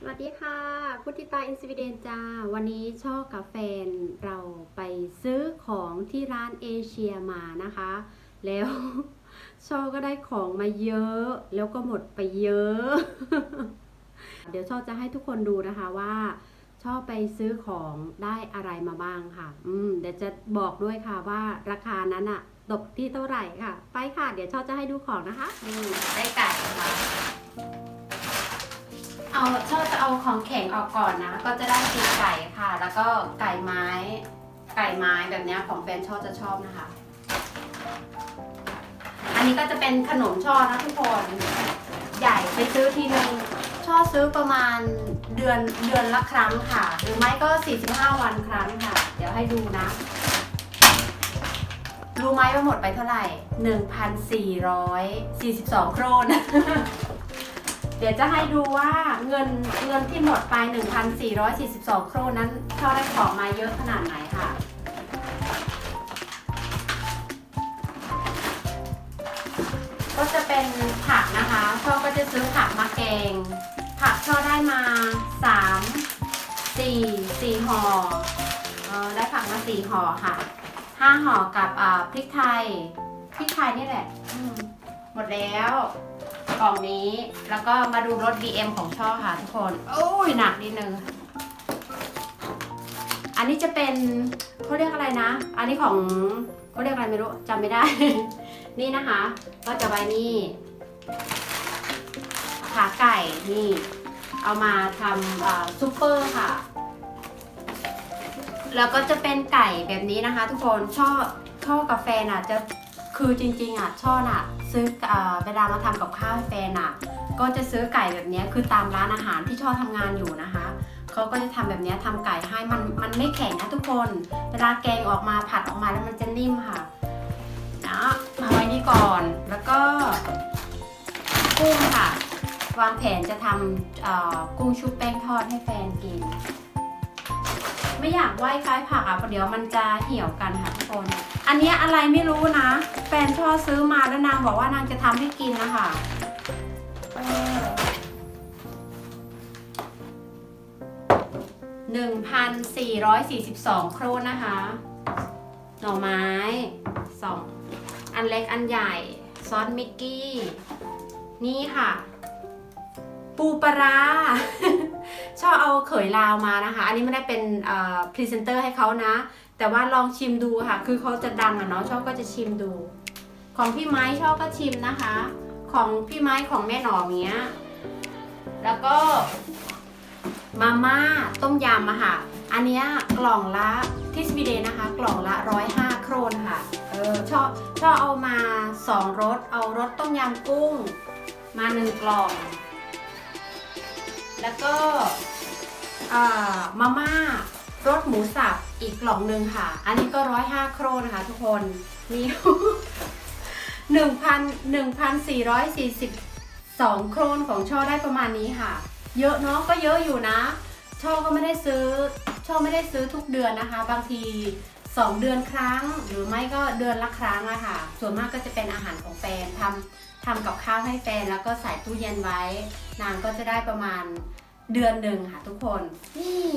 สวัสดีค่ะ พุทธิตาอินสวีเดนจ้า วันนี้ช่อกับแฟนเราไปซื้อของที่ร้านเอเชียมานะคะ แล้วช่อก็ได้ของมาเยอะ แล้วก็หมดไปเยอะ เดี๋ยวช่อจะให้ทุกคนดูนะคะว่าช่อไปซื้อของได้อะไรมาบ้างค่ะ อืมเดี๋ยวจะบอกด้วยค่ะว่าราคานั้นอะตกที่เท่าไหร่ค่ะ ไปค่ะ เดี๋ยวช่อจะให้ดูของนะคะ อืมได้ไก่ค่ะ เอาชอบจะเอาของแข็งออกก่อนนะ ก็จะได้ตีนไก่ค่ะ แล้วก็ไก่ไม้ ไก่ไม้แบบเนี้ยของแฟนชอบจะชอบนะคะ อันนี้ก็จะเป็นขนมช่อนะทุกคน ใหญ่ไปซื้อทีนึงช่อซื้อประมาณเดือนเดือนละครั้งค่ะ หรือไม่ก็ 45 วันครั้งค่ะ เดี๋ยวให้ดูนะ รู้ไหมว่าหมดไปเท่าไหร่ 1,442 โครน เดี๋ยวจะให้ดูว่าเงินเงินที่หมดไป 1,442 โครนนั้นช่อได้ของมาเยอะขนาดไหนค่ะ ก็จะเป็นผักนะคะช่อก็จะซื้อผักมาแกง ผักช่อได้มา 3 4 4ห่อเออได้ผักมา 4ห่อค่ะ 5ห่อกับพริกไทย พริกไทยนี่แหละ หมดแล้ว กล่องนี้ แล้วก็มาดูรถ BM ของช่อค่ะทุกคน โอ้ยหนักนิดนึง อันนี้จะเป็นเขาเรียกอะไรนะ อันนี้ของเขาเรียกอะไรไม่รู้จำไม่ได้ นี่นะคะ ก็จะไว้นี่ ขาไก่นี่ เอามาทำซุปเปอร์ค่ะ แล้วก็จะเป็นไก่แบบนี้นะคะ ทุกคนชอบชอบกาแฟน่ะจะ คือจริงๆอะช่อน่ะซื้อเวลามาทำกับข้าวให้แฟนอะ ก็จะซื้อไก่แบบนี้คือตามร้านอาหารที่ช่อทำงานอยู่นะคะเขาก็จะทำแบบนี้ยทำไก่ให้มันมันไม่แข็งนะทุกคน เวลาแกงออกมาผัดออกมาแล้วมันจะนิ่มค่ะนะมาไว้นี่ก่อนแล้วก็กุ้งค่ะ วางแผนจะทำกุ้งชุบแป้งทอดให้แฟนกิน ไม่อยากไหว้คล้ายผักอะเพราะเดี๋ยวมันจะเหี่ยวกันค่ะทุกคน อันนี้อะไรไม่รู้นะ แฟนชอบซื้อมาแล้วนางบอกว่านางจะทำให้กินนะคะเออ1,442โครนนะคะ หน่อไม้สองอันเล็กอันใหญ่ซอสมิกกี้ นี่ค่ะ ปูปลาร้า ชอบเอาเขยลาวมานะคะ อันนี้ไม่ได้เป็นพรีเซนเตอร์ให้เขานะ แต่ว่าลองชิมดูค่ะ คือเขาจะดังอะเนาะชอบก็จะชิมดู ของพี่ไม้ชอบก็ชิมนะคะ ของพี่ไม้ของแม่หนอมเนี้ย แล้วก็มาม่าต้มยำอะค่ะ อันเนี้ยกล่องละที่สวีเดนนะคะ กล่องละ105โครนค่ะ เออชอบชอบเอามา2รส เอารสต้มยำกุ้ง มา1กล่อง แล้วก็มาม่ารสหมูสับอีกกล่องหนึ่งค่ะ อันนี้ก็ร้อยห้าโครนนะคะทุกคนนี่หนึ่งพันหนึ่งพันสี่ร้อยสี่สิบสองโครนของช่อได้ประมาณนี้ค่ะ เยอะเนาะก็เยอะอยู่นะ ช่อก็ไม่ได้ซื้อ ช่อไม่ได้ซื้อทุกเดือนนะคะ บางที สองเดือนครั้ง หรือไม่ก็เดือนละครั้งอะค่ะ ส่วนมากก็จะเป็นอาหารของแฟนทำทำกับข้าวให้แฟนแล้วก็ใส่ตู้เย็นไว้ นางก็จะได้ประมาณเดือนหนึ่งค่ะทุกคนนี่